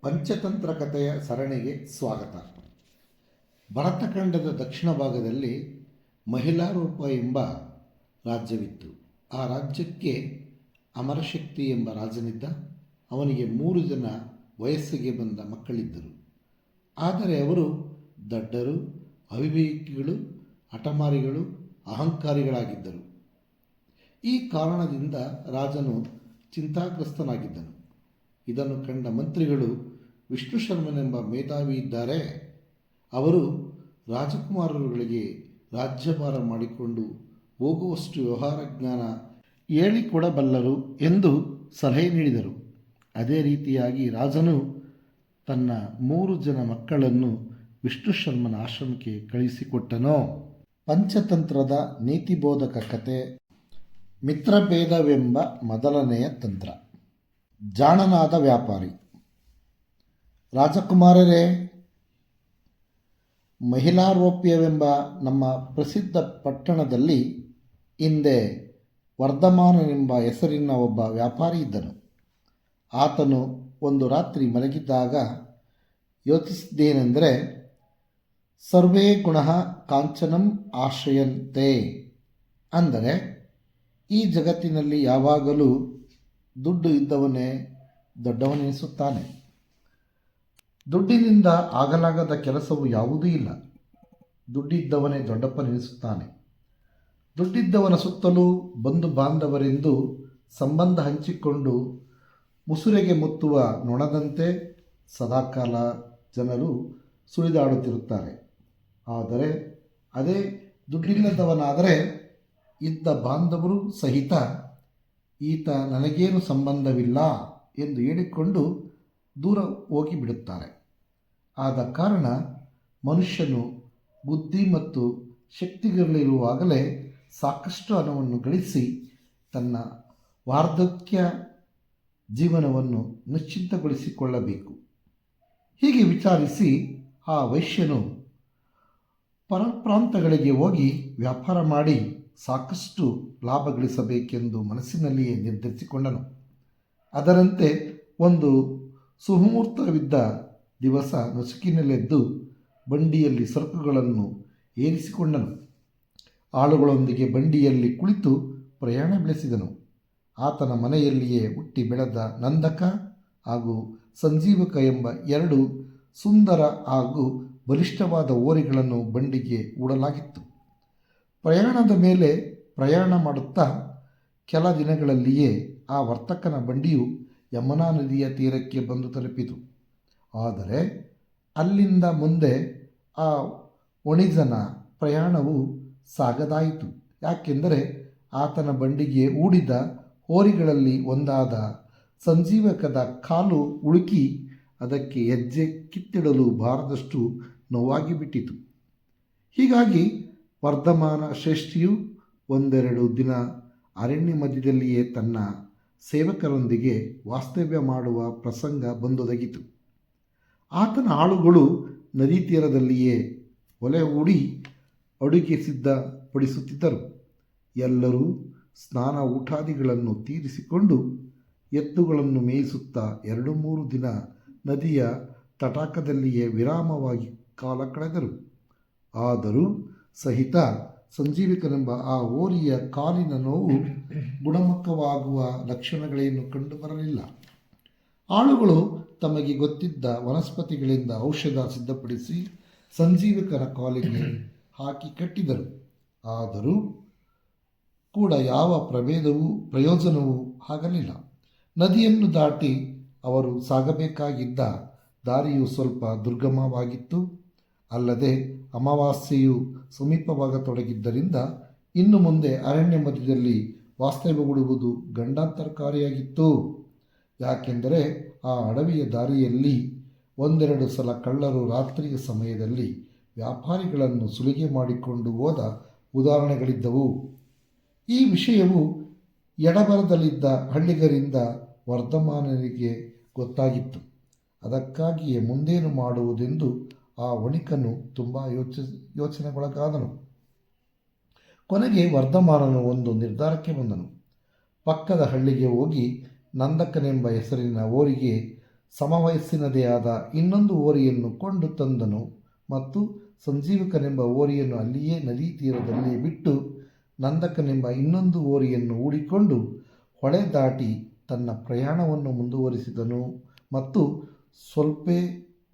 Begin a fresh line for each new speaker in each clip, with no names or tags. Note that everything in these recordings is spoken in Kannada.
ಪಂಚತಂತ್ರ ಕಥೆಯ ಸರಣಿಗೆ ಸ್ವಾಗತ. ಭರತಖಂಡದ ದಕ್ಷಿಣ ಭಾಗದಲ್ಲಿ ಮಹಿಳಾರೂಪ ಎಂಬ ರಾಜ್ಯವಿತ್ತು. ಆ ರಾಜ್ಯಕ್ಕೆ ಅಮರಶಕ್ತಿ ಎಂಬ ರಾಜನಿದ್ದ. ಅವನಿಗೆ ಮೂರು ಜನ ವಯಸ್ಸಿಗೆ ಬಂದ ಮಕ್ಕಳಿದ್ದರು. ಆದರೆ ಅವರು ದಡ್ಡರು, ಅವಿವೇಕಿಗಳು, ಹಠಮಾರಿಗಳು, ಅಹಂಕಾರಿಗಳಾಗಿದ್ದರು. ಈ ಕಾರಣದಿಂದ ರಾಜನು ಚಿಂತಾಗ್ರಸ್ತನಾಗಿದ್ದನು. ಇದನ್ನು ಕಂಡ ಮಂತ್ರಿಗಳು ವಿಷ್ಣು ಶರ್ಮನೆಂಬ ಮೇಧಾವಿ ಇದ್ದಾರೆ. ಅವರು ರಾಜಕುಮಾರರುಗಳಿಗೆ ರಾಜ್ಯಭಾರ ಮಾಡಿಕೊಂಡು ಹೋಗುವಷ್ಟು ವ್ಯವಹಾರ ಜ್ಞಾನ ಹೇಳಿಕೊಡಬಲ್ಲರು ಎಂದು ಸಲಹೆ ನೀಡಿದರು. ಅದೇ ರೀತಿಯಾಗಿ ರಾಜನು ತನ್ನ ಮೂರು ಜನ ಮಕ್ಕಳನ್ನು ವಿಷ್ಣು ಶರ್ಮನ ಆಶ್ರಮಕ್ಕೆ ಕಳುಹಿಸಿಕೊಟ್ಟನೋ ಪಂಚತಂತ್ರದ ನೀತಿಬೋಧಕ ಕತೆ ಮಿತ್ರಭೇದವೆಂಬ ಮೊದಲನೆಯ ತಂತ್ರ. ಜಾಣನಾದ ವ್ಯಾಪಾರಿ. ರಾಜಕುಮಾರರೇ, ಮಹಿಳಾರೋಪ್ಯವೆಂಬ ನಮ್ಮ ಪ್ರಸಿದ್ಧ ಪಟ್ಟಣದಲ್ಲಿ ಹಿಂದೆ ವರ್ಧಮಾನನೆಂಬ ಹೆಸರಿನ ಒಬ್ಬ ವ್ಯಾಪಾರಿ ಇದ್ದನು. ಆತನು ಒಂದು ರಾತ್ರಿ ಮಲಗಿದ್ದಾಗ ಯೋಚಿಸಿದ್ದೇನೆಂದರೆ, ಸರ್ವೇ ಗುಣ ಕಾಂಚನಂ ಆಶ್ರಯಂತೆ ಅಂದರೆ, ಈ ಜಗತ್ತಿನಲ್ಲಿ ಯಾವಾಗಲೂ ದುಡ್ಡು ಇದ್ದವನೇ ದೊಡ್ಡವನೆನಿಸುತ್ತಾನೆ. ದುಡ್ಡಿನಿಂದ ಆಗಲಾಗದ ಕೆಲಸವು ಯಾವುದೂ ಇಲ್ಲ. ದುಡ್ಡಿದ್ದವನೇ ದೊಡ್ಡಪ್ಪನೆನಿಸುತ್ತಾನೆ. ದುಡ್ಡಿದ್ದವನ ಸುತ್ತಲೂ ಬಂಧು ಬಾಂಧವರೆಂದು ಸಂಬಂಧ ಹಂಚಿಕೊಂಡು ಮುಸುರೆಗೆ ಮುತ್ತುವ ನೊಣದಂತೆ ಸದಾಕಾಲ ಜನರು ಸುಳಿದಾಡುತ್ತಿರುತ್ತಾರೆ. ಆದರೆ ಅದೇ ದುಡ್ಡಿಲ್ಲದವನಾದರೆ ಇದ್ದ ಬಾಂಧವರು ಸಹಿತ, ಈತ ನನಗೇನು ಸಂಬಂಧವಿಲ್ಲ? ಎಂದು ಹೇಳಿಕೊಂಡು ದೂರ ಹೋಗಿಬಿಡುತ್ತಾರೆ. ಆದ ಕಾರಣ ಮನುಷ್ಯನು ಬುದ್ಧಿ ಮತ್ತು ಶಕ್ತಿಗಳಿರುವಾಗಲೇ ಸಾಕಷ್ಟು ಹಣವನ್ನು ಗಳಿಸಿ ತನ್ನ ವಾರ್ಧಕ್ಯ ಜೀವನವನ್ನು ನಿಶ್ಚಿಂತಗೊಳಿಸಿಕೊಳ್ಳಬೇಕು. ಹೀಗೆ ವಿಚಾರಿಸಿ ಆ ವೈಶ್ಯನು ಪರಪ್ರಾಂತಗಳಿಗೆ ಹೋಗಿ ವ್ಯಾಪಾರ ಮಾಡಿ ಸಾಕಷ್ಟು ಲಾಭ ಗಳಿಸಬೇಕೆಂದು ಮನಸ್ಸಿನಲ್ಲಿಯೇ ನಿರ್ಧರಿಸಿಕೊಂಡನು. ಅದರಂತೆ ಒಂದು ಸುಮುಹೂರ್ತವಿದ್ದ ದಿವಸ ನಸುಕಿನಲ್ಲೆದ್ದು ಬಂಡಿಯಲ್ಲಿ ಸರಕುಗಳನ್ನು ಏರಿಸಿಕೊಂಡನು. ಆಳುಗಳೊಂದಿಗೆ ಬಂಡಿಯಲ್ಲಿ ಕುಳಿತು ಪ್ರಯಾಣ ಬೆಳೆಸಿದನು. ಆತನ ಮನೆಯಲ್ಲಿಯೇ ಹುಟ್ಟಿ ಬೆಳೆದ ನಂದಕ ಹಾಗೂ ಸಂಜೀವಕ ಎಂಬ ಎರಡು ಸುಂದರ ಹಾಗೂ ಬಲಿಷ್ಠವಾದ ಓರಿಗಳನ್ನು ಬಂಡಿಗೆ ಹೂಡಲಾಗಿತ್ತು. ಪ್ರಯಾಣದ ಮೇಲೆ ಪ್ರಯಾಣ ಮಾಡುತ್ತಾ ಕೆಲ ದಿನಗಳಲ್ಲಿಯೇ ಆ ವರ್ತಕನ ಬಂಡಿಯು ಯಮುನಾ ನದಿಯ ತೀರಕ್ಕೆ ಬಂದು ತಲುಪಿತು. ಆದರೆ ಅಲ್ಲಿಂದ ಮುಂದೆ ಆ ಒಣಿಜನ ಪ್ರಯಾಣವು ಸಾಗದಾಯಿತು. ಯಾಕೆಂದರೆ ಆತನ ಬಂಡಿಗೆ ಊಡಿದ ಹೋರಿಗಳಲ್ಲಿ ಒಂದಾದ ಸಂಜೀವಕದ ಕಾಲು ಉಳುಕಿ ಅದಕ್ಕೆ ಹೆಜ್ಜೆ ಕಿತ್ತಿಡಲು ಬಾರದಷ್ಟು ನೋವಾಗಿ ಬಿಟ್ಟಿತು ಹೀಗಾಗಿ ವರ್ಧಮಾನ ಶ್ರೇಷ್ಠಿಯು ಒಂದೆರಡು ದಿನ ಅರಣ್ಯ ಮಧ್ಯದಲ್ಲಿಯೇ ತನ್ನ ಸೇವಕರೊಂದಿಗೆ ವಾಸ್ತವ್ಯ ಮಾಡುವ ಪ್ರಸಂಗ ಬಂದೊದಗಿತು. ಆತನ ಆಳುಗಳು ನದಿ ತೀರದಲ್ಲಿಯೇ ಒಲೆ ಹೂಡಿ ಅಡುಗೆ ಸಿದ್ಧಪಡಿಸುತ್ತಿದ್ದರು. ಎಲ್ಲರೂ ಸ್ನಾನ ಊಟಾದಿಗಳನ್ನು ತೀರಿಸಿಕೊಂಡು ಎತ್ತುಗಳನ್ನು ಮೇಯಿಸುತ್ತಾ ಎರಡು ಮೂರು ದಿನ ನದಿಯ ತಟಾಕದಲ್ಲಿಯೇ ವಿರಾಮವಾಗಿ ಕಾಲ ಕಳೆದರು. ಆದರೂ ಸಹಿತ ಸಂಜೀವಿಕನೆಂಬ ಆ ಓರಿಯ ಕಾಲಿನ ನೋವು ಗುಣಮುಖವಾಗುವ ಲಕ್ಷಣಗಳೇನು ಕಂಡುಬರಲಿಲ್ಲ. ಆಳುಗಳು ತಮಗೆ ಗೊತ್ತಿದ್ದ ವನಸ್ಪತಿಗಳಿಂದ ಔಷಧ ಸಿದ್ಧಪಡಿಸಿ ಸಂಜೀವಿಕನ ಕಾಲಿಗೆ ಹಾಕಿ ಕಟ್ಟಿದರು. ಆದರೂ ಕೂಡ ಯಾವ ಪ್ರಭೇದವೂ ಪ್ರಯೋಜನವೂ ಆಗಲಿಲ್ಲ. ನದಿಯನ್ನು ದಾಟಿ ಅವರು ಸಾಗಬೇಕಾಗಿದ್ದ ದಾರಿಯು ಸ್ವಲ್ಪ ದುರ್ಗಮವಾಗಿತ್ತು. ಅಲ್ಲದೆ ಅಮಾವಾಸ್ಯೆಯು ಸಮೀಪವಾಗತೊಡಗಿದ್ದರಿಂದ ಇನ್ನು ಮುಂದೆ ಅರಣ್ಯ ಮಧ್ಯದಲ್ಲಿ ವಾಸ್ತವ್ಯಗೊಳ್ಳುವುದು ಗಂಡಾಂತರಕಾರಿಯಾಗಿತ್ತು. ಯಾಕೆಂದರೆ ಆ ಅಡವಿಯ ದಾರಿಯಲ್ಲಿ ಒಂದೆರಡು ಸಲ ಕಳ್ಳರು ರಾತ್ರಿಯ ಸಮಯದಲ್ಲಿ ವ್ಯಾಪಾರಿಗಳನ್ನು ಸುಲಿಗೆ ಮಾಡಿಕೊಂಡು ಹೋದ ಉದಾಹರಣೆಗಳಿದ್ದವು. ಈ ವಿಷಯವು ಎಡಬರದಲ್ಲಿದ್ದ ಹಳ್ಳಿಗರಿಂದ ವರ್ಧಮಾನರಿಗೆ ಗೊತ್ತಾಗಿತ್ತು. ಅದಕ್ಕಾಗಿಯೇ ಮುಂದೇನು ಮಾಡುವುದೆಂದು ಆ ವಣಿಕನು ತುಂಬ ಯೋಚ, ಯೋಚನೆಗೊಳಗಾದನು. ಕೊನೆಗೆ ವರ್ಧಮಾನನು ಒಂದು ನಿರ್ಧಾರಕ್ಕೆ ಬಂದನು. ಪಕ್ಕದ ಹಳ್ಳಿಗೆ ಹೋಗಿ ನಂದಕನೆಂಬ ಹೆಸರಿನ ಓರಿಗೆ ಸಮವಯಸ್ಸಿನದೇ ಆದ ಇನ್ನೊಂದು ಓರಿಯನ್ನು ಕೊಂಡು ತಂದನು ಮತ್ತು ಸಂಜೀವಕನೆಂಬ ಓರಿಯನ್ನು ಅಲ್ಲಿಯೇ ನದಿ ತೀರದಲ್ಲಿ ಬಿಟ್ಟು ನಂದಕನೆಂಬ ಇನ್ನೊಂದು ಓರಿಯನ್ನು ಹೂಡಿಕೊಂಡು ಹೊಳೆ ದಾಟಿ ತನ್ನ ಪ್ರಯಾಣವನ್ನು ಮುಂದುವರಿಸಿದನು ಮತ್ತು ಸ್ವಲ್ಪ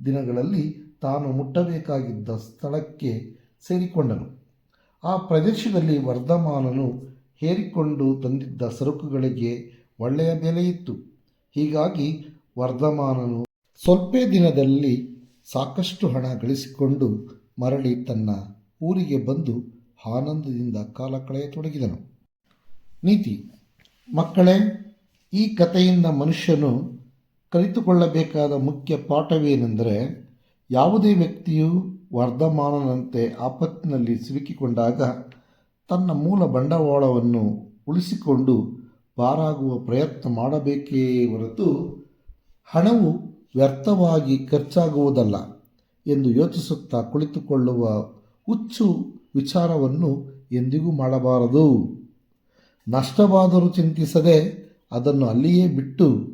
ದಿನಗಳಲ್ಲಿ ತಾನು ಮುಟ್ಟಬೇಕಾಗಿದ್ದ ಸ್ಥಳಕ್ಕೆ ಸೇರಿಕೊಂಡನು. ಆ ಪ್ರದೇಶದಲ್ಲಿ ವರ್ಧಮಾನನು ಹೇರಿಕೊಂಡು ತಂದಿದ್ದ ಸರಕುಗಳಿಗೆ ಒಳ್ಳೆಯ ಬೆಲೆಯಿತ್ತು ಹೀಗಾಗಿ ವರ್ಧಮಾನನು ಸ್ವಲ್ಪ ದಿನದಲ್ಲಿ ಸಾಕಷ್ಟು ಹಣ ಗಳಿಸಿಕೊಂಡು ಮರಳಿ ತನ್ನ ಊರಿಗೆ ಬಂದು ಆನಂದದಿಂದ ಕಾಲ ಕಳೆಯತೊಡಗಿದನು. ನೀತಿ, ಮಕ್ಕಳೇ, ಈ ಕಥೆಯಿಂದ ಮನುಷ್ಯನು ಕಲಿತುಕೊಳ್ಳಬೇಕಾದ ಮುಖ್ಯ ಪಾಠವೇನೆಂದರೆ ಯಾವುದೇ ವ್ಯಕ್ತಿಯು ವರ್ಧಮಾನನಂತೆ ಆಪತ್ತಿನಲ್ಲಿ ಸಿಲುಕಿಕೊಂಡಾಗ ತನ್ನ ಮೂಲ ಬಂಡವಾಳವನ್ನು ಉಳಿಸಿಕೊಂಡು ಪಾರಾಗುವ ಪ್ರಯತ್ನ ಮಾಡಬೇಕೇ ಹೊರತು ಹಣವು ವ್ಯರ್ಥವಾಗಿ ಖರ್ಚಾಗುವುದಲ್ಲ ಎಂದು ಯೋಚಿಸುತ್ತಾ ಕುಳಿತುಕೊಳ್ಳುವ ಹುಚ್ಚು ವಿಚಾರವನ್ನು ಎಂದಿಗೂ ಮಾಡಬಾರದು. ನಷ್ಟವಾದರೂ ಚಿಂತಿಸದೆ ಅದನ್ನು ಅಲ್ಲಿಯೇ ಬಿಟ್ಟು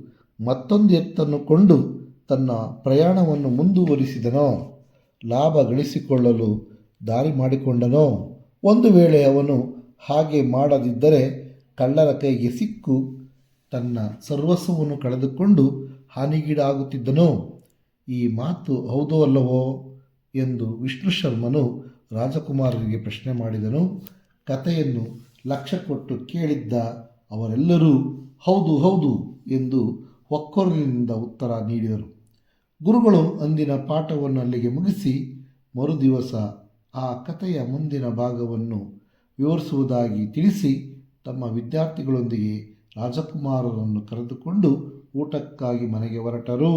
ಮತ್ತೊಂದು ಎತ್ತನ್ನು ಕೊಂಡು ತನ್ನ ಪ್ರಯಾಣವನ್ನು ಮುಂದುವರಿಸಿದನೋ, ಲಾಭ ಗಳಿಸಿಕೊಳ್ಳಲು ದಾರಿ ಮಾಡಿಕೊಂಡನೋ, ಒಂದು ವೇಳೆ ಅವನು ಹಾಗೆ ಮಾಡದಿದ್ದರೆ ಕಳ್ಳರ ಕೈಗೆ ಸಿಕ್ಕು, ತನ್ನ ಸರ್ವಸ್ವವನ್ನು ಕಳೆದುಕೊಂಡು ಹಾನಿಗೀಡಾಗುತ್ತಿದ್ದನೋ, ಈ ಮಾತು ಹೌದೋ ಅಲ್ಲವೋ ಎಂದು ವಿಷ್ಣು ಶರ್ಮನು ರಾಜಕುಮಾರರಿಗೆ ಪ್ರಶ್ನೆ ಮಾಡಿದನು. ಕಥೆಯನ್ನು ಲಕ್ಷ ಕೊಟ್ಟು ಕೇಳಿದ್ದ ಅವರೆಲ್ಲರೂ, ಹೌದು ಹೌದು ಎಂದು ಒಕ್ಕೊರಲಿನಿಂದ ಉತ್ತರ ನೀಡಿದರು. ಗುರುಗಳು ಅಂದಿನ ಪಾಠವನ್ನು ಅಲ್ಲಿಗೆ ಮುಗಿಸಿ ಮರುದಿವಸ ಆ ಕಥೆಯ ಮುಂದಿನ ಭಾಗವನ್ನು ವಿವರಿಸುವುದಾಗಿ ತಿಳಿಸಿ ತಮ್ಮ ವಿದ್ಯಾರ್ಥಿಗಳೊಂದಿಗೆ ರಾಜಕುಮಾರರನ್ನು ಕರೆದುಕೊಂಡು ಊಟಕ್ಕಾಗಿ ಮನೆಗೆ ಹೊರಟರು.